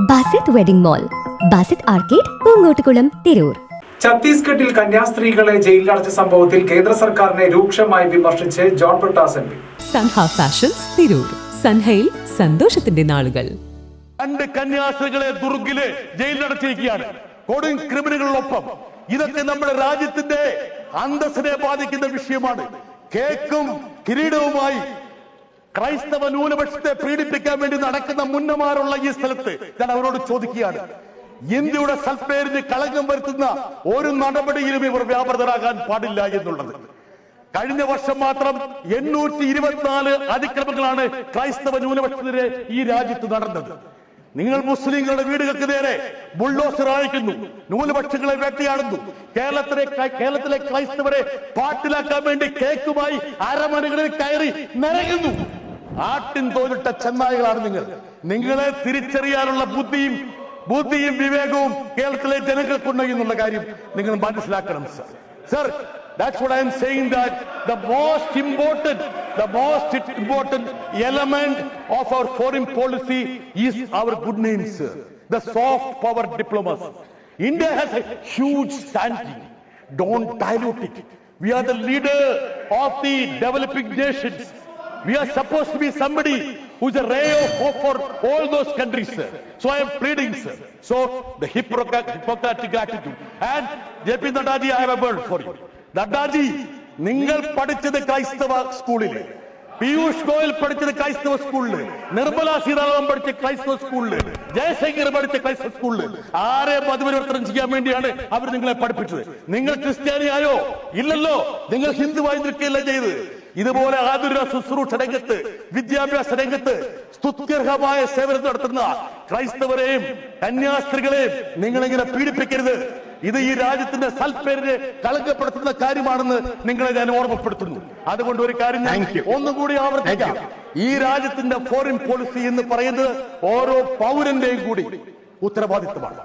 Basith wedding mall Basith arcade Poonkottukulam Tirur. ഛത്തീസ്ഗഡിൽ കന്യാസ്ത്രീകളെ ജയിലിലടച്ച സംഭവത്തിൽ കേന്ദ്ര സർക്കാരിനെ രൂക്ഷമായി വിമർശിച്ച് John Brittas M P. Sanha fashions Tirur. സൻഹയിൽ സന്തോഷത്തിന്റെ നാളുകൾ. രണ്ട് കന്യാസ്ത്രീകളെ ദുർഗിലെ ജയിലിലടച്ചിരിക്കുകയാണ്. കൊടും ക്രിമിനലുകളൊപ്പം. ഇതൊക്കെ നമ്മുടെ രാജ്യത്തിന്റെ അന്തസ്സിനെ ബാധിക്കുന്ന വിഷയമാണ്. കേക്കും കിരീടവുമായി ക്രൈസ്തവ ന്യൂനപക്ഷത്തെ പീഡിപ്പിക്കാൻ വേണ്ടി നടക്കുന്ന മുന്നമാരുള്ള ഈ സ്ഥലത്ത് ഞാൻ അവരോട് ചോദിക്കുകയാണ്. ഇന്ത്യയുടെ സൽപ്പേരിന് കളങ്കം വരുത്തുന്ന ഒരു നടപടിയിലും ഇവർ വ്യാപൃതരാകാൻ പാടില്ല എന്നുള്ളത്. കഴിഞ്ഞ വർഷം മാത്രം എണ്ണൂറ്റി ഇരുപത്തിനാല് അതിക്രമങ്ങളാണ് ക്രൈസ്തവ ന്യൂനപക്ഷത്തിനെതിരെ ഈ രാജ്യത്ത് നടന്നത്. നിങ്ങൾ മുസ്ലിങ്ങളുടെ വീടുകൾക്ക് നേരെ ബുൾഡോസർ അയക്കുന്നു. ന്യൂനപക്ഷങ്ങളെ വേട്ടയാടുന്നു. കേരളത്തിലെ കേരളത്തിലെ ക്രൈസ്തവരെ പാട്ടിലാക്കാൻ വേണ്ടി കേക്കുമായി അരമനകളിൽ കയറി നിറയുന്നു ആട്ടിൻ തോലിട്ട ചെന്നായികളാണ് നിങ്ങൾ നിങ്ങളെ തിരിച്ചറിയാനുള്ള ബുദ്ധിയും ബുദ്ധിയും വിവേകവും കേരളത്തിലെ ജനങ്ങൾക്കുണ്ട് എന്നുള്ള കാര്യം നിങ്ങൾ മനസ്സിലാക്കണം sir sir That's what I am saying that the most important, the most important element of our foreign policy is our good name, sir. The soft power diplomacy. India has a huge standing. Don't dilute it. We are the leader of the developing nations. We are supposed to be somebody who's a ray of hope for all those countries, sir. So I am pleading, sir. So the Hippocratic Hippocratic attitude. And JP Nadaji, I have a word for you. നഡ്ഡാജി നിങ്ങൾ പഠിച്ചത് ക്രൈസ്തവ സ്കൂളില് പീയൂഷ് ഗോയൽ പഠിച്ചത് ക്രൈസ്തവ സ്കൂളില് നിർമ്മല സീതാരാമൻ പഠിച്ച ക്രൈസ്തവ സ്കൂളില് ജയശങ്കർ പഠിച്ച ക്രൈസ്തവ സ്കൂളില് ആരെ മതപരിവർത്തനം ചെയ്യാൻ വേണ്ടിയാണ് അവർ നിങ്ങളെ പഠിപ്പിച്ചത് നിങ്ങൾ ക്രിസ്ത്യാനിയായോ ഇല്ലല്ലോ നിങ്ങൾ ഹിന്ദുവായി നിൽക്കുകയല്ല ചെയ്ത് ഇതുപോലെ ആതുര ശുശ്രൂഷ രംഗത്ത് വിദ്യാഭ്യാസ രംഗത്ത് സ്തുത്യർഹമായ സേവനം നടത്തുന്ന ക്രൈസ്തവരെയും കന്യാസ്ത്രീകളെയും നിങ്ങളിങ്ങനെ പീഡിപ്പിക്കരുത്. ഇത് ഈ രാജ്യത്തിന്റെ സൽപേരിനെ കളങ്കപ്പെടുത്തുന്ന കാര്യമാണെന്ന് നിങ്ങളെ ഞാൻ ഓർമ്മപ്പെടുത്തുന്നു. അതുകൊണ്ട് ഒരു കാര്യം ഞാൻ ഒന്നുകൂടി ആവർത്തിക്കാം. ഈ രാജ്യത്തിന്റെ ഫോറിൻ പോളിസി എന്ന് പറയുന്നത് ഓരോ പൗരന്റെയും കൂടി ഉത്തരവാദിത്വമാണ്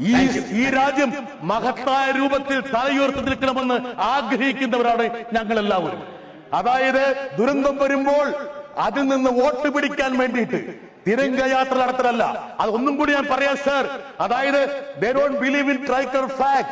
ഈ ഈ രാജ്യം മഹത്തായ രൂപത്തിൽ തലയുയർത്തി നിൽക്കണമെന്ന് ആഗ്രഹിക്കുന്നവരാണ് ഞങ്ങൾ എല്ലാവരും അതായത് ദുരന്തം വരുമ്പോൾ അതിൽ നിന്ന് വോട്ട് പിടിക്കാൻ വേണ്ടിയിട്ട് തിരങ്ക യാത്ര നടത്തലല്ല. അത് ഒന്നും കൂടി ഞാൻ പറയാം സർ അതായത് they believe in tricolour flag.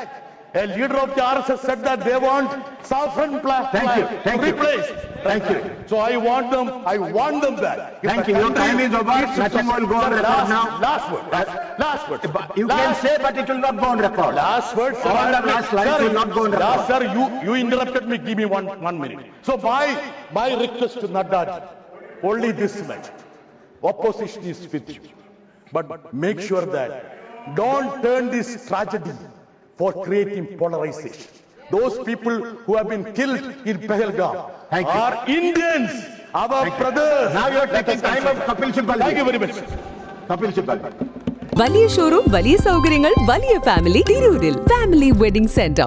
A leader of the RSS said that they want saffron flag Thank you, thank to you. Thank you. so I want them I want them back If Thank you. Your time is over. Nothing will go on record last, now. last word last, last word You can say, but it will not go on record. Last word, sir. All the last lines Sir, will not go on record. last, sir, you, you interrupted me. Give me one, one minute. So my, my request to Nadda, only this much. Opposition is with you. But make sure that don't turn this tragedy for creating polarization. Those people who have been killed in Pehelgam are Indians, our Thank brothers. You. Now you are taking time of. Kapil Sibal. Thank you very much. Kapil Sibal. വലിയ showroom വലിയ സൗകര്യങ്ങൾ വലിയ family തിരൂരിൽ family wedding centre